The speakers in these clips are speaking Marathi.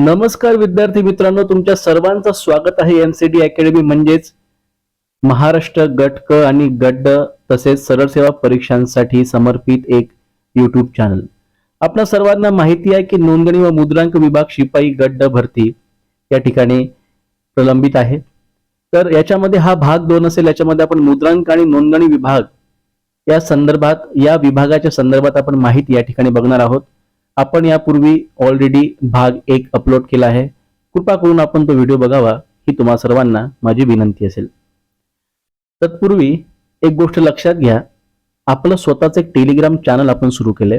नमस्कार विद्यार्थी मित्रांनो तुमच्या सर्वांचं स्वागत आहे एमसीडी अकॅडमी म्हणजेच महाराष्ट्र गट क आणि गट तसेच सरळ सेवा परीक्षांसाठी समर्पित एक युट्यूब चॅनल आपल्या सर्वांना माहिती आहे की नोंदणी व मुद्रांक विभाग शिपाई गड्ड भरती या ठिकाणी प्रलंबित आहे. तर याच्यामध्ये हा भाग दोन असेल याच्यामध्ये आपण मुद्रांक आणि नोंदणी विभाग या संदर्भात या विभागाच्या संदर्भात आपण माहिती या ठिकाणी बघणार आहोत. आपण यापूर्वी ऑलरेडी भाग एक अपलोड केला आहे. कृपा करून आपण तो व्हिडिओ बघावा ही तुम्हा सर्वांना माझी विनंती असेल. तत्पूर्वी एक गोष्ट लक्षात घ्या आपलं स्वतःचं एक टेलिग्राम चॅनल आपण सुरू केलंय.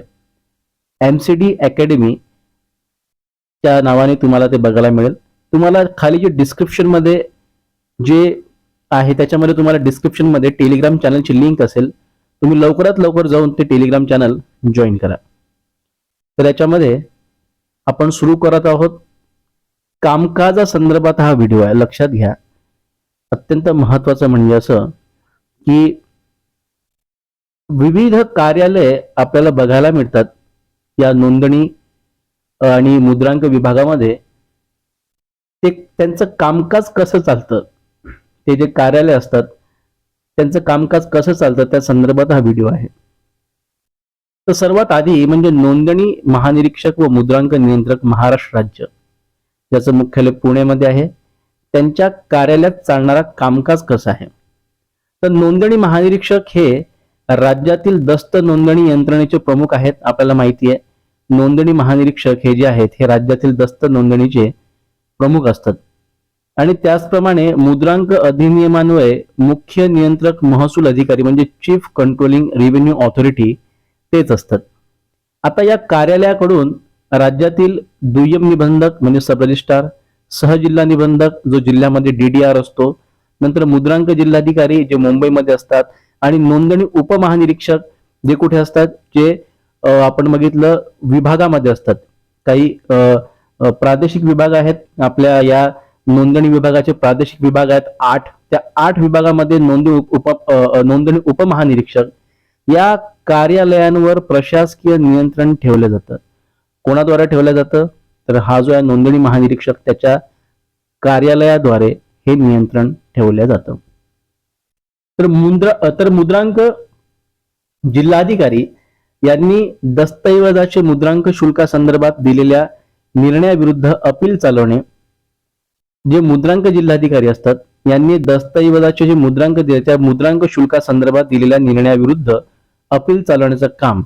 एम सी डी अकॅडमी त्या नावाने तुम्हाला ते बघायला मिळेल. तुम्हाला खाली जे डिस्क्रिप्शनमध्ये जे आहे त्याच्यामध्ये तुम्हाला डिस्क्रिप्शनमध्ये टेलिग्राम चॅनलची लिंक असेल. तुम्ही लवकरात लवकर जाऊन ते टेलिग्राम चॅनल जॉईन करा. तर याच्यामध्ये आपण सुरू करत आहोत. कामकाजा संदर्भात हा व्हिडिओ आहे. लक्षात घ्या. अत्यंत महत्वाचं म्हणजे असं की विविध कार्यालय आपल्याला बघायला मिळतात. या नोंदणी आणि मुद्रांक विभागामध्ये ते त्यांचं कामकाज कसं चालतं? ते जे कार्यालय असतात त्यांचं कामकाज कसं चालतं? त्या संदर्भात हा व्हिडिओ आहे. तर सर्वात आधी म्हणजे नोंदणी महानिरीक्षक व मुद्रांक नियंत्रक महाराष्ट्र राज्य ज्याचं मुख्यालय पुण्यामध्ये आहे. त्यांच्या कार्यालयात चालणारा कामकाज कसं आहे? तर नोंदणी महानिरीक्षक हे राज्यातील दस्त नोंदणी यंत्रणेचे प्रमुख आहेत आपल्याला माहिती आहे. नोंदणी महानिरीक्षक हे जे आहेत हे राज्यातील दस्त नोंदणीचे प्रमुख असतात. आणि त्याचप्रमाणे मुद्रांक अधिनियमान्वये मुख्य नियंत्रक महसूल अधिकारी म्हणजे चीफ कंट्रोलिंग रेव्हेन्यू ऑथॉरिटी तेच असतात. आता या कार्यालयाकडून राज्यातील दुय्यम निबंधक म्हणजे सब रजिस्ट्रार सहजिल्हा निबंधक जो जिल्ह्यामध्ये डीडीआर असतो नंतर मुद्रांक जिल्हाधिकारी जे मुंबईमध्ये असतात आणि नोंदणी उपमहानिरीक्षक जे कुठे असतात जे आपण बघितलं विभागामध्ये असतात. काही प्रादेशिक विभाग आहेत आपल्या या नोंदणी विभागाचे प्रादेशिक विभाग आहेत आठ. त्या आठ विभागामध्ये नोंदणी उप नोंदणी उपमहानिरीक्षक. या कार्यालयांवर प्रशासकीय नियंत्रण ठेवलं जातं. कोणाद्वारे ठेवलं जातं? तर हा जो आहे नोंदणी महानिरीक्षक त्याच्या कार्यालयाद्वारे हे नियंत्रण ठेवलं जातं. तर मुद्रा तर मुद्रांक जिल्हाधिकारी यांनी दस्तऐवजाचे मुद्रांक शुल्कासंदर्भात दिलेल्या निर्णयाविरुद्ध अपील चालवणे जे मुद्रांक जिल्हाधिकारी असतात यांनी दस्तऐवजाचे जे मुद्रांक दिले त्या मुद्रांक शुल्कासंदर्भात दिलेल्या निर्णयाविरुद्ध अपील चालवण्याचं काम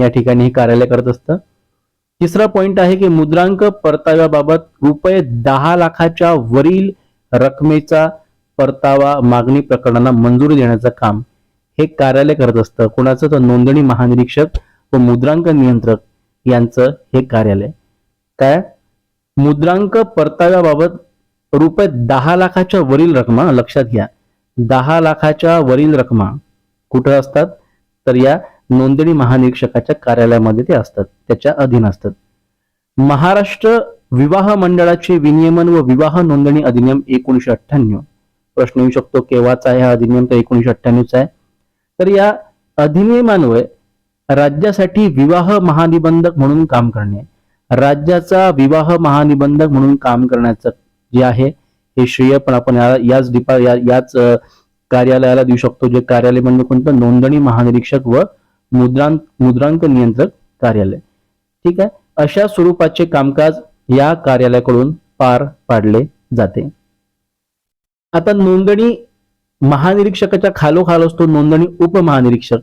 या ठिकाणी हे कार्यालय करत असतं. तिसरा पॉइंट आहे की मुद्रांक परताव्याबाबत रुपये दहा लाखाच्या वरील रकमेचा परतावा मागणी प्रकरणांना मंजुरी देण्याचं काम हे कार्यालय करत असतं. कोणाचं तर नोंदणी महानिरीक्षक व मुद्रांक नियंत्रक यांचं हे कार्यालय. काय? मुद्रांक परताव्याबाबत रुपये दहा लाखाच्या वरील रकमा लक्षात घ्या. दहा लाखाच्या वरील रकमा कुठं असतात? तर या नोंदणी महानिरीक्षकाच्या कार्यालयामध्ये ते असतात त्याच्या अधीन असतात. महाराष्ट्र विवाह मंडळाचे विनियमन व विवाह नोंदणी अधिनियम एकोणीशे अठ्ठ्याण्णव. प्रश्न येऊ शकतो केव्हाचा आहे हा अधिनियम? तर एकोणीशे अठ्ठ्याण्णवचा आहे. तर या अधिनियमान्वये राज्यासाठी विवाह महानिबंधक म्हणून काम करणे राज्याचा विवाह महानिबंधक म्हणून काम करण्याचं जे आहे हे श्रेय पण आपण याच डिपा या- याच कार्यालयाला देऊ शकतो जे कार्यालय म्हणजे कोणतं? नोंदणी महानिरीक्षक व मुद्रांक मुद्रांक नियंत्रक कार्यालय. ठीक आहे? अशा स्वरूपाचे कामकाज या कार्यालयाकडून पार पाडले जाते. आता नोंदणी महानिरीक्षकाच्या खालोखाल असतो नोंदणी उपमहानिरीक्षक.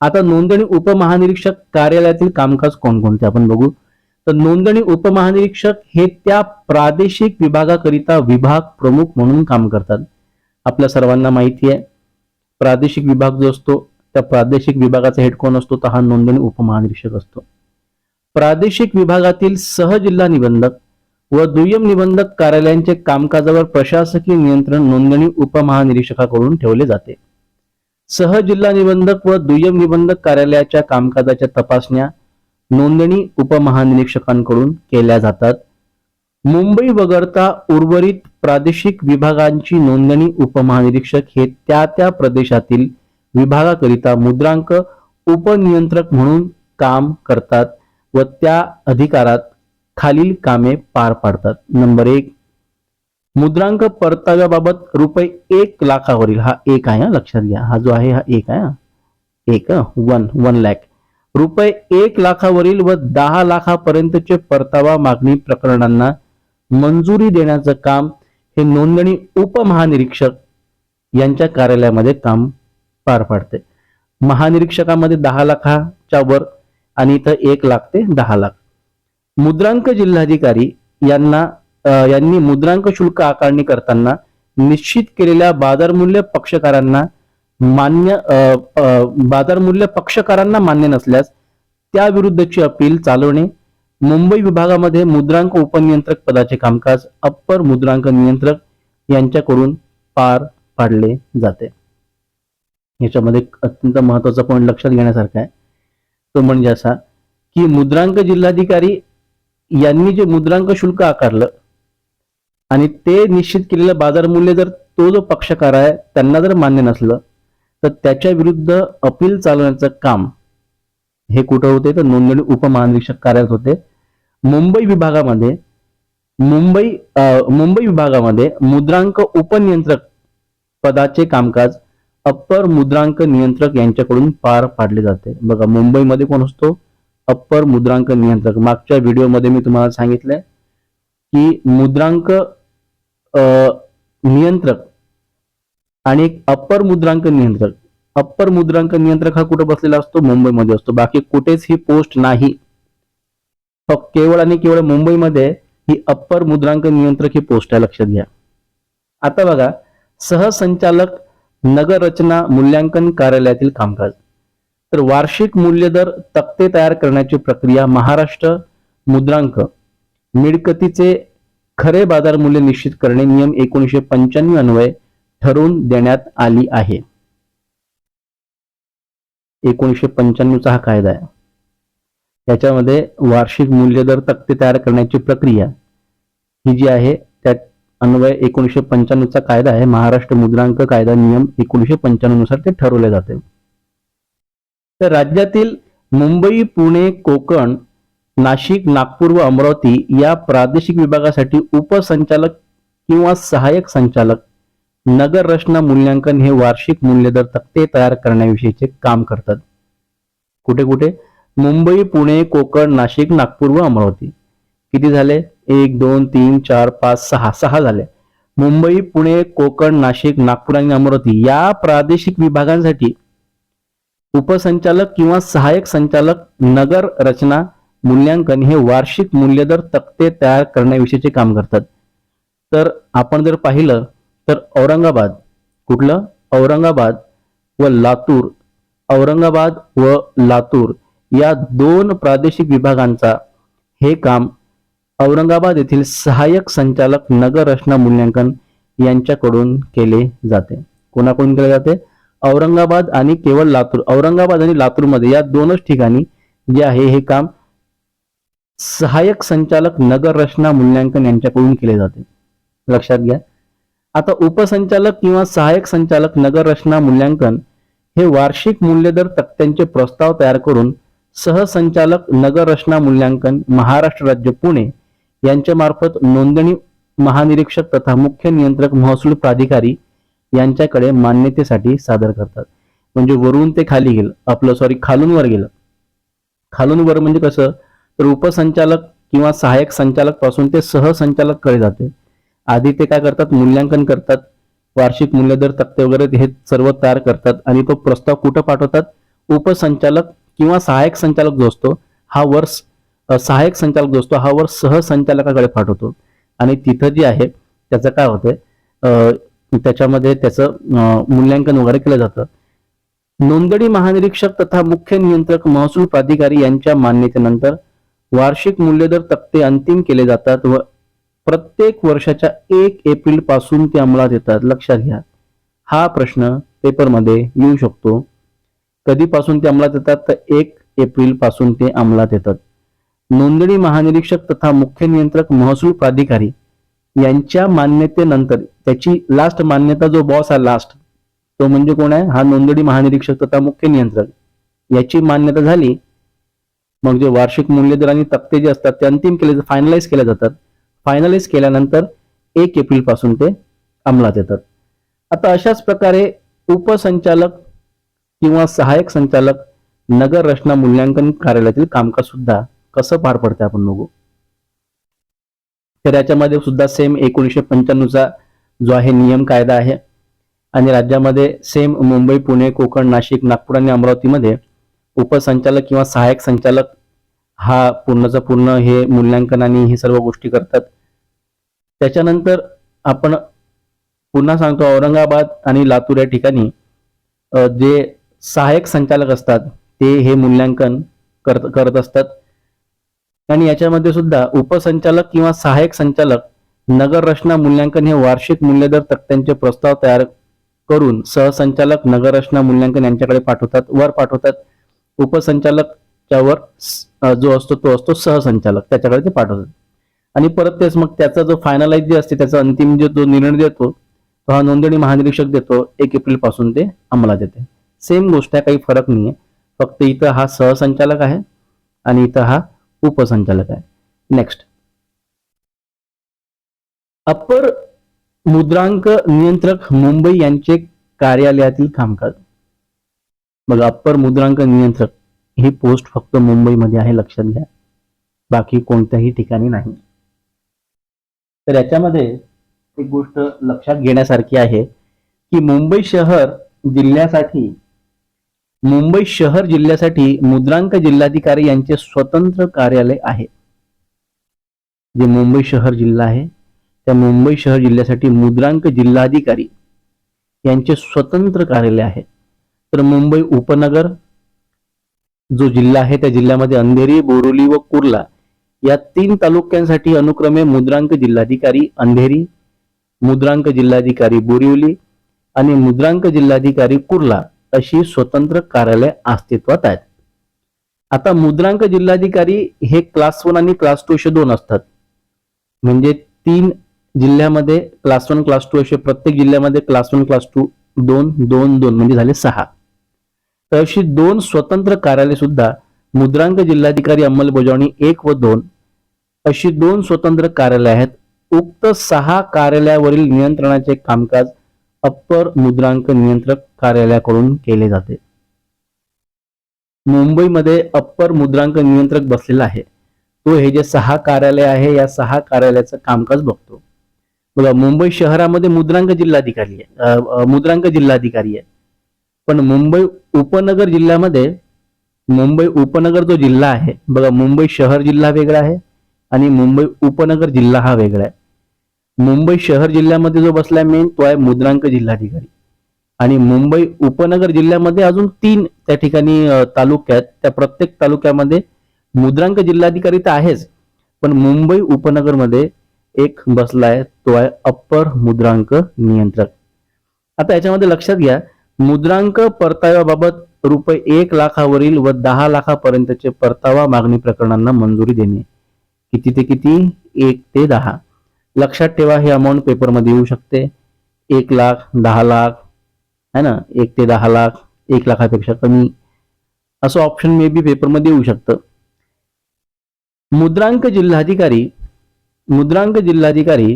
आता नोंदणी उपमहानिरीक्षक कार्यालयातील कामकाज कोणकोणते? आपण बघू. तर नोंदणी उपमहानिरीक्षक हे त्या प्रादेशिक विभागाकरिता विभाग प्रमुख म्हणून काम करतात. आपल्या सर्वांना माहिती आहे. प्रादेशिक विभाग जो असतो त्या प्रादेशिक विभागाचा हेड कोण असतो? तर हा नोंदणी उपमहानिरीक्षक असतो. प्रादेशिक विभागातील सहजिल्हा निबंधक व दुय्यम निबंधक कार्यालयांचे कामकाजावर प्रशासकीय नियंत्रण नोंदणी उपमहानिरीक्षकाकडून ठेवले जाते. सहजिल्हा निबंधक व दुय्यम निबंधक कार्यालयाच्या कामकाजाच्या तपासण्या नोंदणी उपमहानिरीक्षकांकडून केल्या जातात. मुंबई वगळता उर्वरित प्रादेशिक विभागांची नोंदणी उपमहानिरीक्षक हे त्या त्या प्रदेशातील विभागाकरिता मुद्रांक उपनियंत्रक म्हणून काम करतात व त्या अधिकारात खालील कामे पार पाडतात. नंबर एक मुद्रांक परताव्याबाबत रुपये एक लाखावरील हा एक आहे लक्षात घ्या. हा जो आहे हा एक आहे एक वन वन लॅक रुपये एक लाखावरील व दहा लाखापर्यंतचे परतावा मागणी प्रकरणांना मंजुरी देण्याचं काम हे नोंदणी उपमहानिरीक्षक यांच्या कार्यालयामध्ये काम पार पाडते. महानिरीक्षकामध्ये दहा लाखाच्या वर आणि इथं एक लाख ते दहा लाख. मुद्रांक जिल्हाधिकारी यांना यांनी मुद्रांक शुल्क आकारणी करताना निश्चित केलेल्या बाजारमूल्य पक्षकारांना मान्य बाजारमूल्य पक्षकारांना मान्य नसल्यास त्या विरुद्धची अपील चालवणे मुंबई विभागामध्ये मुद्रांक उपनियंत्रक पदाचे कामकाज अप्पर मुद्रांक नियंत्रक यांच्याकडून पार पाडले जाते. याच्यामध्ये अत्यंत महत्त्वाचा पॉईंट लक्षात घेण्यासारखा आहे. तो म्हणजे असा की मुद्रांक जिल्हाधिकारी यांनी जे मुद्रांक शुल्क आकारलं आणि ते निश्चित केलेलं बाजार मूल्य जर तो जो पक्षकार आहे त्यांना जर मान्य नसलं तर त्याच्या विरुद्ध अपील चालवण्याचं काम हे कुठं होते? तर नोंदणी उपमहानिरीक्षक कार्यालयात होते. मुंबई विभागामध्ये मुंबई मुंबई विभागामध्ये मुद्रांक उपनियंत्रक पदाचे कामकाज अप्पर मुद्रांक नियंत्रक यांच्याकडून पार पाडले जाते. बघा मुंबईमध्ये कोण असतो? अप्पर मुद्रांक नियंत्रक. मागच्या व्हिडिओमध्ये मी तुम्हाला सांगितलंय की मुद्रांक नियंत्रक आणि एक अप्पर मुद्रांक नियंत्रक. अप्पर मुद्रांक नियंत्रक हा कुठे बसलेला असतो? मुंबईमध्ये असतो. बाकी कुठेच ही पोस्ट नाही. केवळ आणि केवळ मुंबईमध्ये ही अप्पर मुद्रांक नियंत्रक ही पोस्ट आहे लक्षात घ्या. आता बघा सहसंचालक नगर रचना मूल्यांकन कार्यालयातील कामकाज. तर वार्षिक मूल्यदर तक्ते तयार करण्याची प्रक्रिया महाराष्ट्र मुद्रांक. मिळकतीचे खरे बाजार मूल्य निश्चित करणे नियम एकोणीसशे पंच्याण्णव अन्वय ठरवून देण्यात आली आहे. एकोणीसशे पंच्याण्णवचा हा कायदा आहे. याच्यामध्ये वार्षिक मूल्यदर तक्ते तयार करण्याची प्रक्रिया ही जी आहे त्या अन्वय एकोणीसशे पंच्याण्णवचा कायदा आहे. महाराष्ट्र मुद्रांक कायदा नियम एकोणीसशे पंच्याण्णवनुसार ते ठरवले जाते. तर राज्यातील मुंबई पुणे कोकण नाशिक नागपूर व अमरावती या प्रादेशिक विभागासाठी उपसंचालक किंवा सहाय्यक संचालक नगर रचना मूल्यांकन हे वार्षिक मूल्यदर तक्ते तयार करण्याविषयीचे काम करतात. कुठे कुठे? मुंबई पुणे कोकण नाशिक नागपूर व अमरावती. किती झाले? एक दोन तीन चार पाच सहा. सहा झाले. मुंबई पुणे कोकण नाशिक नागपूर आणि अमरावती या प्रादेशिक विभागांसाठी उपसंचालक किंवा सहाय्यक संचालक नगर रचना मूल्यांकन हे वार्षिक मूल्यदर तक्ते तयार करण्याविषयीचे काम करतात. तर आपण जर पाहिलं तर औरंगाबाद कुठलं? औरंगाबाद व लातूर. औरंगाबाद व लातूर. या दोन प्रादेशिक विभागांचा हे काम औरंगाबाद येथील सहाय्यक संचालक नगर रचना मूल्यांकन यांच्याकडून केले जाते. कोणाकडून केले जाते? औरंगाबाद आणि केवळ लातूर औरंगाबाद आणि लातूरमध्ये या दोनच ठिकाणी जे आहे हे काम सहाय्यक संचालक नगर रचना मूल्यांकन यांच्याकडून केले जाते. लक्षात घ्या. आता उपसंचालक किंवा सहाय्यक संचालक नगर रचना मूल्यांकन हे वार्षिक मूल्यदर तक्त्यांचे प्रस्ताव तयार करून सहसंचालक नगर रचना मूल्यांकन महाराष्ट्र राज्य पुणे यांच्यामार्फत नोंदणी महानिरीक्षक तथा मुख्य नियंत्रक महसूल प्राधिकारी यांच्याकडे मान्यतेसाठी सादर करतात. म्हणजे वरून ते खाली गेलं. आपलं सॉरी खालून वर गेलं. खालून वर म्हणजे कसं? तर उपसंचालक किंवा सहाय्यक संचालकपासून ते सहसंचालककडे जाते. आधी ते काय करतात? मूल्यांकन करतात. वार्षिक मूल्यदर तक्ते वगैरे हे सर्व तयार करतात आणि तो प्रस्ताव कुठं पाठवतात? उपसंचालक किंवा सहाय्यक संचालक जो असतो हा वर सहाय्यक संचालक जो असतो हा वर सहसंचालकाकडे पाठवतो. आणि तिथं जे आहे त्याचं काय होतंय त्याच्यामध्ये त्याचं मूल्यांकन वगैरे केलं जातं. नोंदणी महानिरीक्षक तथा मुख्य नियंत्रक महसूल प्राधिकारी यांच्या मान्यतेनंतर वार्षिक मूल्यदर तक्ते अंतिम केले जातात व प्रत्येक वर्षाच्या एक एप्रिलपासून ते अंमलात येतात. लक्षात घ्या. हा प्रश्न पेपरमध्ये येऊ शकतो. कधीपासून ते अंमलात येतात? तर एक एप्रिलपासून ते अंमलात येतात. नोंदणी महानिरीक्षक तथा मुख्य नियंत्रक महसूल प्राधिकारी यांच्या मान्यतेनंतर त्याची लास्ट मान्यता जो बॉस आहे लास्ट तो म्हणजे कोण आहे? हा नोंदणी महानिरीक्षक तथा मुख्य नियंत्रक. याची मान्यता झाली. मग जे वार्षिक मूल्यदर आणि तक्ते जे असतात ते अंतिम केले फायनलाइज केले जातात. फायनलाइज केल्यानंतर एक एप्रिलपासून ते अंमलात येतात. आता अशाच प्रकारे उपसंचालक किंवा सहाय्यक संचालक नगर रचना मूल्यांकन कार्यालयातील कामकाज सुद्धा कसं पार पडतं आपण बघू. तर याच्यामध्ये सुद्धा सेम एकोणीसशे पंच्याण्णवचा जो आहे नियम कायदा आहे. आणि राज्यामध्ये सेम मुंबई पुणे कोकण नाशिक नागपूर आणि अमरावतीमध्ये उपसंचालक किंवा सहाय्यक संचालक हा पूर्णचा पूर्ण हे मूल्यांकन आणि हे सर्व गोष्टी करतात. त्याच्यानंतर आपण पुन्हा सांगतो औरंगाबाद आणि लातूर या ठिकाणी जे सहाय्यक संचालक असतात. ते हे मूल्यांकन करत करत असतात. आणि याच्यामध्ये सुद्धा उपसंचालक किंवा सहाय्यक संचालक नगर रचना मूल्यांकन हे वार्षिक मूल्यदर तक्त्यांचे प्रस्ताव तयार करून सहसंचालक नगर रचना मूल्यांकन यांच्याकडे पाठवतात वर पाठवतात. उपसंचालकच्या वर जो असतो तो असतो सहसंचालक त्याच्याकडे ते पाठवतात. आणि परत तेच मग त्याचा जो फायनलाइज जे असते त्याचा अंतिम जो जो निर्णय देतो तो हा नोंदणी महानिरीक्षक देतो एक एप्रिलपासून ते अंमलात येते. सेम गोष्ट आहे काही फरक नाहीये. फक्त इथं हा सहसंचालक आहे आणि इथं हा उपसंचालक आहे. नेक्स्ट अप्पर मुद्रांक नियंत्रक मुंबई यांचे कार्यालयातील कामकाज. बघा अप्पर मुद्रांक नियंत्रक ही पोस्ट फक्त मुंबईमध्ये आहे लक्षात घ्या. बाकी कोणत्याही ठिकाणी नाही. तर याच्यामध्ये एक गोष्ट लक्षात घेण्यासारखी आहे की मुंबई शहर जिल्ह्यासाठी मुंबई शहर जिल्ह्यासाठी मुद्रांक जिल्हाधिकारी यांचे स्वतंत्र कार्यालय आहे. जे मुंबई शहर जिल्हा आहे त्या मुंबई शहर जिल्ह्यासाठी मुद्रांक जिल्हाधिकारी यांचे स्वतंत्र कार्यालय आहे. तर मुंबई उपनगर जो जिल्हा आहे त्या जिल्ह्यामध्ये अंधेरी बोरुली व कुर्ला या तीन तालुक्यांसाठी अनुक्रमे मुद्रांक जिल्हाधिकारी अंधेरी मुद्रांक जिल्हाधिकारी बोरिवली आणि मुद्रांक जिल्हाधिकारी कुर्ला अशी स्वतंत्र कार्यालय अस्तित्वात आहेत. आता मुद्रांक जिल्हाधिकारी हे क्लास वन आणि क्लास टू असे दोन असतात. म्हणजे तीन जिल्ह्यामध्ये क्लास वन क्लास टू असे प्रत्येक जिल्ह्यामध्ये क्लास वन क्लास टू दोन दोन दोन म्हणजे झाले सहा. तर अशी दोन स्वतंत्र कार्यालय सुद्धा मुद्रांक जिल्हाधिकारी अंमलबजावणी एक व दोन अशी दोन स्वतंत्र कार्यालय आहेत. उक्त सहा कार्यालयावरील नियंत्रणाचे कामकाज अप्पर मुद्रांक नियंत्रक कार्यालयाकडून केले जाते. मुंबईमध्ये अप्पर मुद्रांक नियंत्रक बसलेला आहे. तो हे जे सहा कार्यालय आहे या सहा कार्यालयाचं कामकाज बघतो. बघा मुंबई शहरामध्ये मुद्रांक जिल्हाधिकारी आहे. मुद्रांक जिल्हाधिकारी आहे. पण मुंबई उपनगर जिल्ह्यामध्ये मुंबई उपनगर जो जिल्हा आहे बघा मुंबई शहर जिल्हा वेगळा आहे आणि मुंबई उपनगर जिल्हा हा वेगळा आहे. मुंबई शहर जिल्ह्यामध्ये जो बसलाय मेन तो आहे मुद्रांक जिल्हाधिकारी. आणि मुंबई उपनगर जिल्ह्यामध्ये अजून तीन त्या ठिकाणी तालुक्यात त्या प्रत्येक तालुक्यामध्ये मुद्रांक जिल्हाधिकारी तर आहेच. पण मुंबई उपनगरमध्ये एक बसलाय तो आहे अप्पर मुद्रांक नियंत्रक. आता याच्यामध्ये लक्षात घ्या मुद्रांक परताव्याबाबत रुपये एक लाखावरील व दहा लाखापर्यंतचे परतावा मागणी प्रकरणांना मंजुरी देणे. किती ते किती? एक ते दहा. लक्षात ठेवा हे अमाऊंट पेपरमध्ये येऊ शकते. एक लाख दहा लाख है ना? एक ते दहा लाख एक लाखापेक्षा कमी. असं ऑप्शन मे बी पेपरमध्ये येऊ शकतं. मुद्रांक जिल्हाधिकारी मुद्रांक जिल्हाधिकारी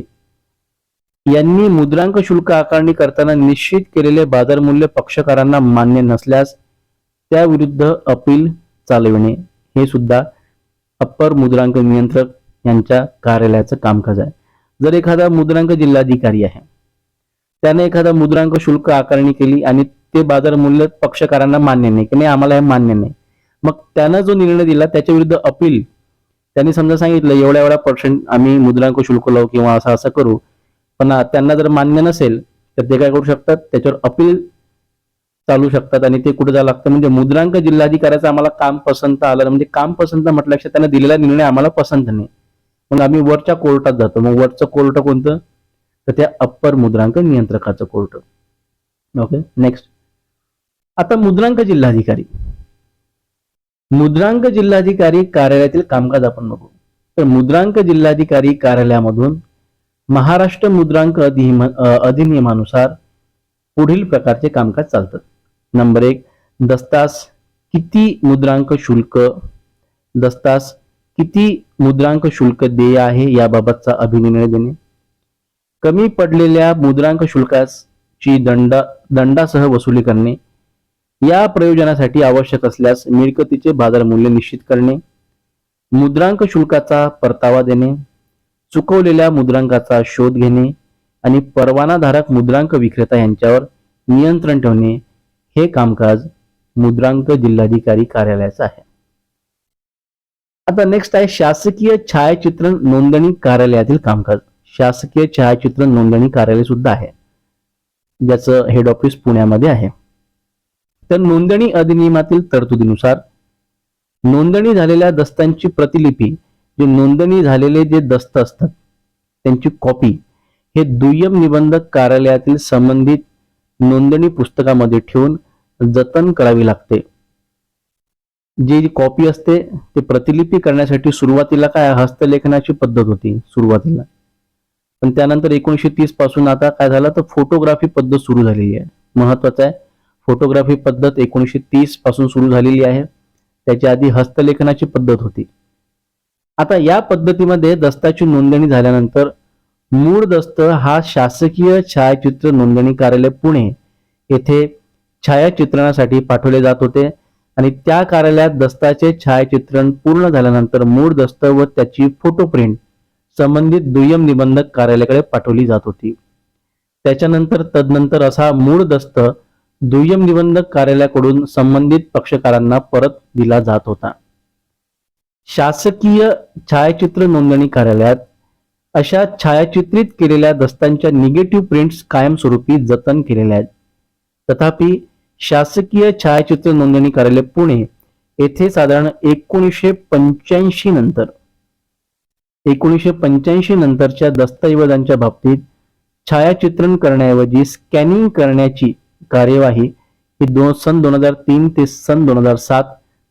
यांनी मुद्रांक शुल्क आकारणी करताना निश्चित केलेले बाजार मूल्य पक्षकारांना मान्य नसल्यास त्याविरुद्ध अपील चालविणे. हे सुद्धा अप्पर मुद्रांक नियंत्रक यांच्या कार्यालयाचं कामकाज आहे. जर एखादा मुद्रांक जिल्हाधिकारी आहे त्याने एखादा मुद्रांक शुल्क आकारणी केली आणि ते बाजार मूल्य पक्षकारांना मान्य नाही की नाही आम्हाला हे मान्य नाही मग त्यानं जो निर्णय दिला त्याच्या विरुद्ध अपील त्यांनी समजा सांगितलं एवढ्या एवढ्या पर्सेंट आम्ही मुद्रांक शुल्क लावू किंवा असं असं करू पण त्यांना जर मान्य नसेल तर ते काय करू शकतात? त्याच्यावर अपील चालू शकतात आणि ते कुठे जावं लागतं? म्हणजे मुद्रांक जिल्हाधिकाऱ्याचं आम्हाला काम पसंत आलं म्हणजे काम पसंत म्हटल्यापेक्षा त्यांना दिलेला निर्णय आम्हाला पसंत नाही. मग आम्ही वरच्या कोर्टात जातो. मग वरचं कोर्ट कोणतं? तर त्या अप्पर मुद्रांक नियंत्रकाचं कोर्ट. ओके नेक्स्ट आता मुद्रांक जिल्हाधिकारी. मुद्रांक जिल्हाधिकारी कार्यालयातील कामकाज आपण बघू. तर मुद्रांक जिल्हाधिकारी कार्यालयामधून महाराष्ट्र मुद्रांक अधिनियमानुसार पुढील प्रकारचे कामकाज चालतात नंबर एक दस्तास किती मुद्रांक शुल्क? दस्तास किती मुद्रांक शुल्क देय आहे याबाबतचा अभिनिर्णय देणे? कमी पडलेल्या मुद्रांक शुल्काची दंड दंडासह वसुली करणे. या प्रयोजनासाठी आवश्यक असल्यास मिळकतीचे बाजार मूल्य निश्चित करणे. मुद्रांक शुल्काचा परतावा देणे. चुकवलेल्या मुद्रांकाचा शोध घेणे आणि परवानाधारक मुद्रांक विक्रेता यांच्यावर नियंत्रण ठेवणे हे कामकाज मुद्रांक जिल्हाधिकारी कार्यालयाचं आहे. आता नेक्स्ट आहे शासकीय छायाचित्रण नोंदणी कार्यालयातील कामकाज. शासकीय छायाचित्रण नोंदणी कार्यालय सुद्धा आहे. ज्याचं हेड ऑफिस पुण्यामध्ये आहे. तर नोंदणी अधिनियमातील तरतुदीनुसार नोंदणी झालेल्या दस्तांची प्रतिलिपी जे नोंदणी झालेले जे दस्त असतात त्यांची कॉपी हे दुय्यम निबंधक कार्यालयातील संबंधित नोंदणी पुस्तकामध्ये ठेवून जतन करावी लागते. जी कॉपी असते ते प्रतिलिपी करण्यासाठी सुरुवातीला काय हस्तलेखनाची पद्धत होती सुरुवातीला. पण त्यानंतर एकोणीशे तीसपासून आता काय झालं तर फोटोग्राफी पद्धत सुरू झालेली आहे. महत्वाचं आहे फोटोग्राफी पद्धत एकोणीशे तीसपासून सुरू झालेली आहे. त्याच्या आधी हस्तलेखनाची पद्धत होती. आता या पद्धतीमध्ये दस्ताची नोंदणी झाल्यानंतर मूळ दस्त हा शासकीय छायाचित्र नोंदणी कार्यालय पुणे येथे छायाचित्रणासाठी पाठवले जात होते. आणि त्या कार्यालयात दस्ताचे छायाचित्रण पूर्ण झाल्यानंतर मूळ दस्त व त्याची फोटो प्रिंट संबंधित दुय्यम निबंधक कार्यालयाकडे पाठवली जात होती. त्याच्यानंतर तदनंतर असा मूळ दस्त दुय्यम निबंधक कार्यालयाकडून संबंधित पक्षकारांना परत दिला जात होता. शासकीय छायाचित्र नोंदणी कार्यालयात अशा छायाचित्रित केलेल्या दस्तांच्या निगेटिव्ह प्रिंट्स कायमस्वरूपी जतन केलेल्या आहेत. तथापि शासकीय छायाचित्र नोंदणी कार्यालय पुणे येथे साधारण एकोणीसशे पंच्याऐंशी नंतर एकोणीसशे पंच्याऐंशी नंतरच्या दस्तऐवजांच्या बाबतीत छायाचित्रण करण्याऐवजी स्कॅनिंग करण्याची कार्यवाही ही दोन सन दोन हजार तीन ते सन दोन हजार सात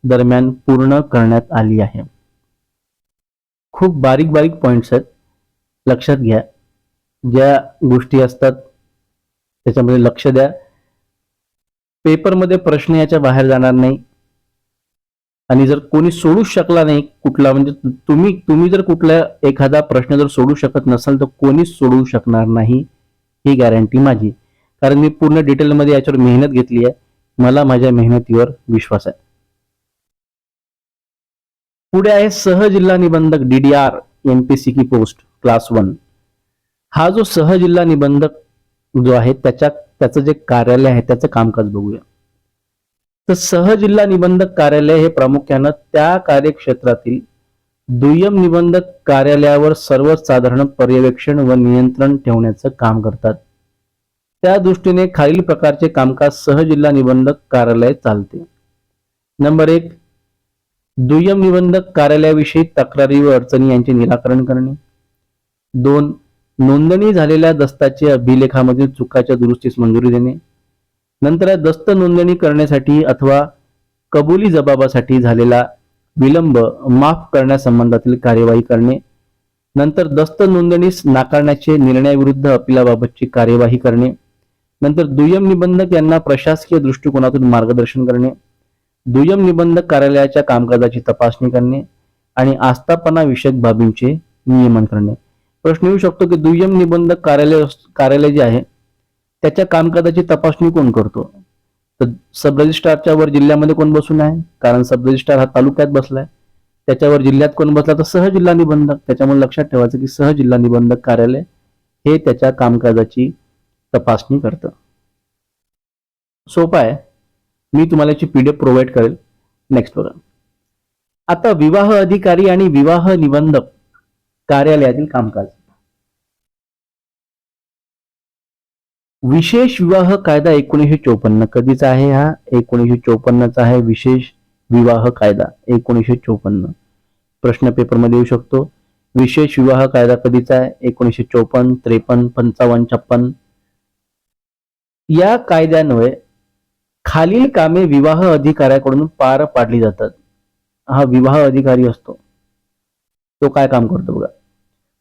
दरम्यान पूर्ण करण्यात आली आहे. खूप बारीक बारीक पॉइंट्स आहेत. लक्षात घ्या. ज्या गोष्टी असतात त्याच्यामध्ये लक्ष द्या. पेपरमध्ये प्रश्न याच्या बाहेर जाणार नाही. आणि जर कोणी सोडूच शकला नाही कुठला म्हणजे तुम्ही तुम्ही जर कुठला एखादा प्रश्न जर सोडू शकत नसाल तर कोणीच सोडवू शकणार नाही ही गॅरंटी माझी. कारण मी पूर्ण डिटेलमध्ये याच्यावर मेहनत घेतली आहे. मला माझ्या मेहनतीवर विश्वास आहे. पुढे आहे सहजिल्हा निबंधक डीडीआर एमपीसी की पोस्ट क्लास वन हा जो सहजिल्हा निबंधक जो आहे त्याच्या त्याचं जे कार्यालय आहे त्याचं कामकाज बघूया. तर सहजिल्हा निबंधक कार्यालय हे प्रामुख्यानं त्या कार्यक्षेत्रातील दुय्यम निबंधक कार्यालयावर सर्वसाधारण पर्यवेक्षण व नियंत्रण ठेवण्याचं काम करतात. त्या दृष्टीने खालील प्रकारचे कामकाज सहजिल्हा निबंधक कार्यालय चालते. नंबर एक दुय्यम निबंधक कार्यालयाविषयी तक्रारी व अडचणी यांचे निराकरण करणे. दोन नोंदणी झालेल्या दस्ताचे अभिलेखामधील चुकाच्या दुरुस्तीस मंजुरी देणे नंतर दस्त नोंदणी करण्यासाठी अथवा कबुली जबाबासाठी झालेला विलंब माफ करण्यासंबंधातील कार्यवाही करणे नंतर दस्त नोंदणीस नाकारण्याचे निर्णयाविरुद्ध अपिलाबाबतची कार्यवाही करणे नंतर दुय्यम निबंधक यांना प्रशासकीय दृष्टिकोनातून मार्गदर्शन करणे दुय्यम निबंधक कार्यालयाच्या कामकाजाची तपासणी करणे आणि आस्थापना विषयक बाबींचे नियमन करणे. प्रश्न येऊ शकतो की दुय्यम निबंधक कार्यालय कार्यालय जे आहे त्याच्या कामकाजाची तपासणी कोण करतो? तर सब रजिस्ट्रारच्या वर जिल्ह्यामध्ये कोण बसून आहे? कारण सब रजिस्ट्रार हा तालुक्यात बसलाय. त्याच्यावर जिल्ह्यात कोण बसला तर सहजिल्हा निबंधक. त्याच्यामुळे लक्षात ठेवायचं की सहजिल्हा निबंधक कार्यालय हे त्याच्या कामकाजाची तपासणी करतं. सोपं आहे. मी तुम्हाला याची पीडीएफ प्रोव्हाइड करेल. नेक्स्ट बघा. आता विवाह अधिकारी आणि विवाह निबंधक कार्यालयातील कामकाज. विशेष विवाह कायदा एकोणीसशे चोपन्न कधीचा आहे हा? एकोणीसशे चोपन्नचा आहे विशेष विवाह कायदा एकोणीसशे चोपन्न. प्रश्न पेपरमध्ये येऊ शकतो. विशेष विवाह कायदा कधीचा आहे? एकोणीसशे चोपन्न त्रेपन्न पंचावन्न छप्पन या कायद्यान्वये खालील कामे विवाह अधिकाऱ्याकडून पार पाडली जातात. हा विवाह अधिकारी असतो. तो काय काम करतो बघा?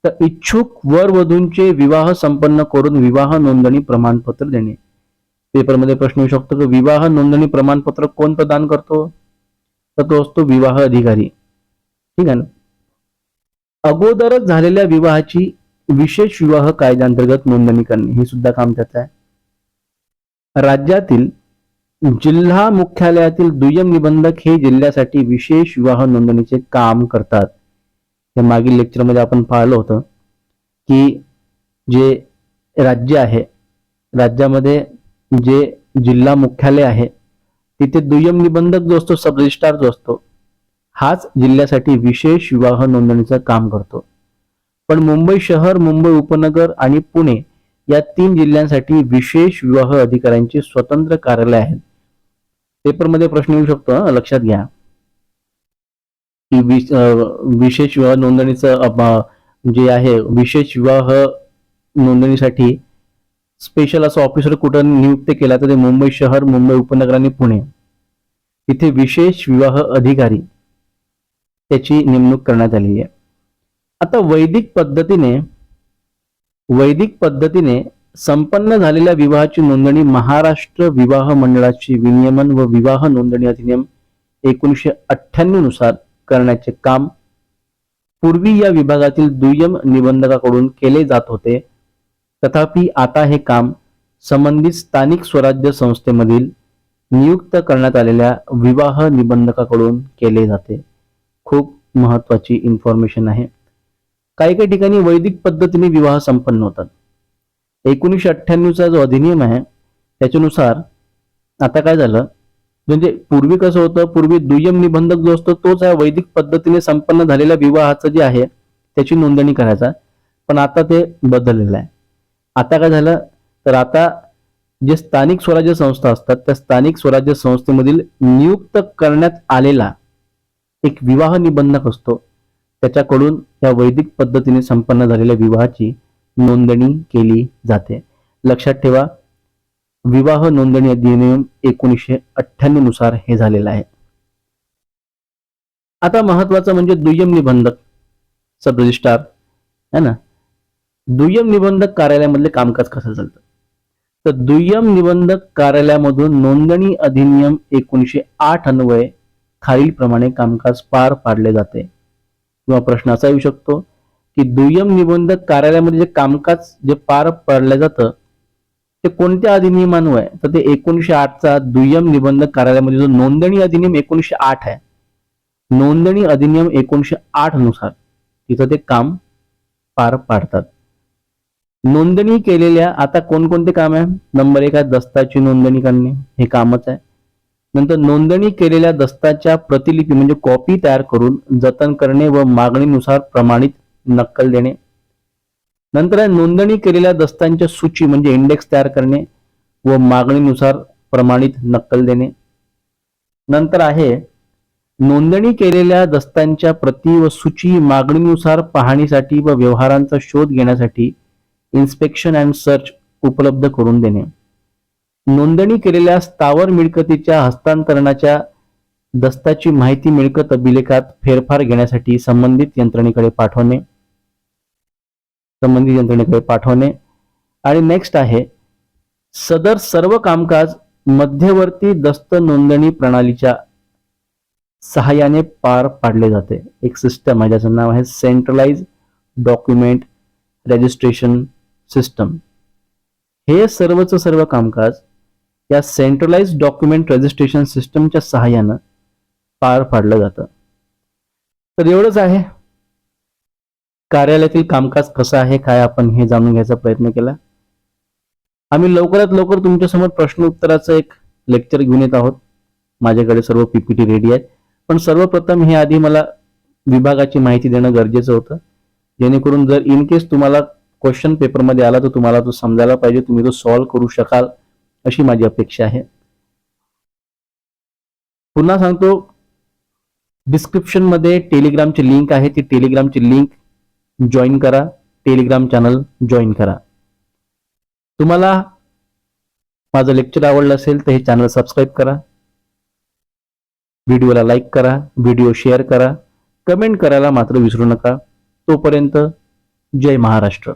तर इच्छुक वर वधूंचे विवाह संपन्न करून विवाह नोंदणी प्रमाणपत्र देणे. पेपरमध्ये प्रश्न येऊ शकतो की विवाह नोंदणी प्रमाणपत्र कोण प्रदान करतो? तर तो असतो विवाह अधिकारी. ठीक आहे ना? अगोदरच झालेल्या विवाहाची विशेष विवाह कायद्यांतर्गत नोंदणी करणे हे सुद्धा काम त्याचं आहे. राज्यातील जिल्हा मुख्यालयातील दुय्यम निबंधक हे जिल्ह्यासाठी विशेष विवाह नोंदणीचे काम करतात. हे मागील लेक्चरमध्ये आपण पाहिलं होतं की जे राज्य आहे राज्यामध्ये जे जिल्हा मुख्यालय आहे तिथे दुय्यम निबंधक जो असतो सब रजिस्ट्रार जो असतो हाच जिल्ह्यासाठी विशेष विवाह नोंदणीचं काम करतो. पण मुंबई शहर मुंबई उपनगर आणि पुणे या तीन जिल्ह्यांसाठी विशेष विवाह अधिकाऱ्यांचे स्वतंत्र कार्यालय आहेत. पेपरमध्ये प्रश्न येऊ शकतो लक्षात घ्या. की विशेष विवाह नोंदणीचं जे आहे विशेष विवाह नोंदणीसाठी स्पेशल असं ऑफिसर कुठं नियुक्त केला तर ते मुंबई शहर मुंबई उपनगर आणि पुणे. इथे विशेष विवाह अधिकारी त्याची नेमणूक करण्यात आलेली आहे. आता वैदिक पद्धतीने वैदिक पद्धतीने संपन्न झालेल्या विवाहाची नोंदणी महाराष्ट्र विवाह मंडळाची विनियमन व विवाह नोंदणी अधिनियम एकोणीसशे अठ्ठ्याण्णवनुसार करण्याचे काम पूर्वी या विभागातील दुय्यम निबंधकाकडून केले जात होते. तथापि आता हे काम संबंधित स्थानिक स्वराज्य संस्थेमधील नियुक्त करण्यात आलेल्या विवाह निबंधकाकडून केले जाते. खूप महत्वाची इन्फॉर्मेशन आहे. काही काही ठिकाणी वैदिक पद्धतीने विवाह संपन्न होतात. एकोणीसशे अठ्ठ्याण्णवचा जो अधिनियम आहे त्याच्यानुसार आता काय झालं? म्हणजे पूर्वी कसं होतं पूर्वी दुय्यम निबंधक जो असतो तोच आहे वैदिक पद्धतीने संपन्न झालेल्या विवाहाचं जे आहे त्याची नोंदणी करायचा. पण आता ते बदललेलं आहे. आता काय झालं? तर आता जे स्थानिक स्वराज्य संस्था असतात त्या स्थानिक स्वराज्य संस्थेमधील नियुक्त करण्यात आलेला एक विवाह निबंधक असतो त्याच्याकडून या वैदिक पद्धतीने संपन्न झालेल्या विवाहाची नोंदणी केली जाते. लक्षात ठेवा विवाह नोंदणी अधिनियम एकोणीसशे अठ्ठ्याण्णवनुसार हे झालेलं आहे. आता महत्वाचं म्हणजे दुय्यम निबंधक सब रजिस्ट्रार है ना? दुय्यम निबंधक कार्यालयामधले कामकाज कसं चालतं? तर दुय्यम निबंधक कार्यालयामधून नोंदणी अधिनियम एकोणीसशे आठ अन्वये खालीलप्रमाणे कामकाज पार पाडले जाते. किंवा प्रश्न असा येऊ शकतो की दुय्यम निबंधक कार्यालयामध्ये जे कामकाज जे पार पाडलं जातं ते कोणत्या आहे? तर ते एकोणीशे आठचा दुय्यम निबंधक कार्यालयामध्ये जो नोंदणी अधिनियम एकोणीसशे आठ आहे. नोंदणी अधिनियम एकोणीसशे आठनुसार तिथं ते काम पार पाडतात. नोंदणी केलेल्या आता कोणकोणते काम आहे? नंबर एक आहे दस्ताची नोंदणी करणे हे कामच आहे. नंतर नोंदणी केलेल्या दस्ताच्या प्रतिलिपी म्हणजे कॉपी तयार करून जतन करणे व मागणीनुसार प्रमाणित नक्कल देणे नंतर नोंदणी केलेल्या दस्तांच्या सूची म्हणजे इंडेक्स तयार करणे व मागणीनुसार प्रमाणित नक्कल देणे. नंतर आहे नोंदणी केलेल्या दस्तांच्या प्रती व सूची मागणीनुसार पाहणीसाठी व व्यवहारांचा शोध घेण्यासाठी इन्स्पेक्शन अँड सर्च उपलब्ध करून देणे. नोंदणी केलेल्या स्थावर मिळकतीच्या हस्तांतरणाच्या दस्ताची माहिती मिळकत अभिलेखात फेरफार घेण्यासाठी संबंधित यंत्रणेकडे पाठवणे. संबंधित यंत्रणेकडे पाठवणे. आणि नेक्स्ट आहे सदर सर्व कामकाज मध्यवर्ती दस्त नोंदणी प्रणालीच्या सहाय्याने पार पाडले जाते. एक सिस्टम आहे ज्याचं नाव आहे सेंट्रलाइज डॉक्युमेंट रजिस्ट्रेशन सिस्टम हे सर्वच सर्व कामकाज या सेंट्रलाइज डॉक्युमेंट रजिस्ट्रेशन सिस्टमच्या सहाय्यानं पार पाडलं जातं. तर एवढंच आहे. कार्यालयातील कामकाज कसं आहे काय आपण हे जाणून घ्यायचा प्रयत्न केला. आम्ही लवकरात लवकर तुमच्यासमोर प्रश्न उत्तराचं एक लेक्चर घेऊन येत आहोत. माझ्याकडे सर्व पीपीटी रेडी आहेत. पण सर्वप्रथम हे आधी मला विभागाची माहिती देणं गरजेचं होतं. जेणेकरून जर इन केस तुम्हाला क्वेश्चन पेपरमध्ये आला तर तुम्हाला तो समजायला पाहिजे. तुम्ही तो सॉल्व्ह करू शकाल अशी माझी अपेक्षा आहे. पुन्हा सांगतो डिस्क्रिप्शनमध्ये टेलिग्रामची लिंक आहे. ती टेलिग्रामची लिंक जॉईन करा. टेलिग्राम चॅनल जॉईन करा. तुम्हाला माझं लेक्चर आवडलं असेल तर हे चॅनल सबस्क्राईब करा. व्हिडिओला लाईक करा. व्हिडिओ शेअर करा. कमेंट करायला मात्र विसरू नका. तोपर्यंत जय महाराष्ट्र.